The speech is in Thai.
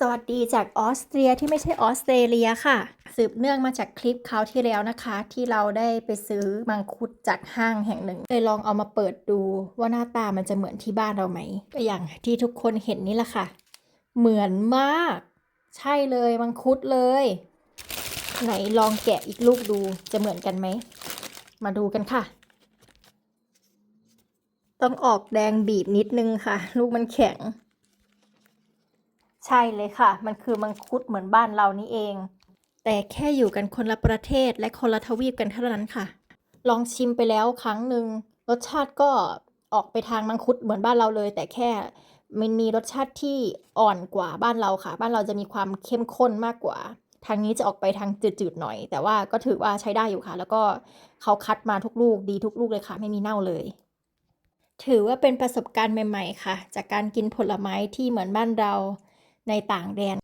สวัสดีจากออสเตรียที่ไม่ใช่ออสเตรเลียค่ะ สืบเนื่องมาจากคลิปคราวที่แล้วนะคะ ที่เราได้ไปซื้อมังคุดจากห้างแห่งหนึ่งเลยลองเอามาเปิดดูว่าหน้าตามันจะเหมือนที่บ้านเราไหมก็อย่างที่ทุกคนเห็นนี่แหละค่ะ เหมือนมาก ใช่เลยมังคุดเลย ไหนลองแกะอีกลูกดูจะเหมือนกันไหม มาดูกันค่ะ ต้องออกแดงบีบนิดนึงค่ะ ลูกมันแข็ง ใช่เลยค่ะ มันคือมังคุดเหมือนบ้านเรานี่เอง แต่แค่อยู่กันคนละประเทศและคนละทวีปกันเท่านั้นค่ะ ลองชิมไปแล้วครั้งหนึ่งรสชาติก็ออกไปทางมังคุดเหมือนบ้านเราเลย แต่แค่มันมีรสชาติที่อ่อนกว่าบ้านเราค่ะ บ้านเราจะมีความเข้มข้นมากกว่า ทางนี้จะออกไปทางจืดๆหน่อย แต่ว่าก็ถือว่าใช้ได้อยู่ค่ะ แล้วก็เขาคัดมาทุกลูกดีทุกลูกเลยค่ะ ไม่มีเน่าเลย ถือว่าเป็นประสบการณ์ใหม่ ๆ ค่ะ จากการกินผลไม้ที่เหมือนบ้านเรา ในต่างแดน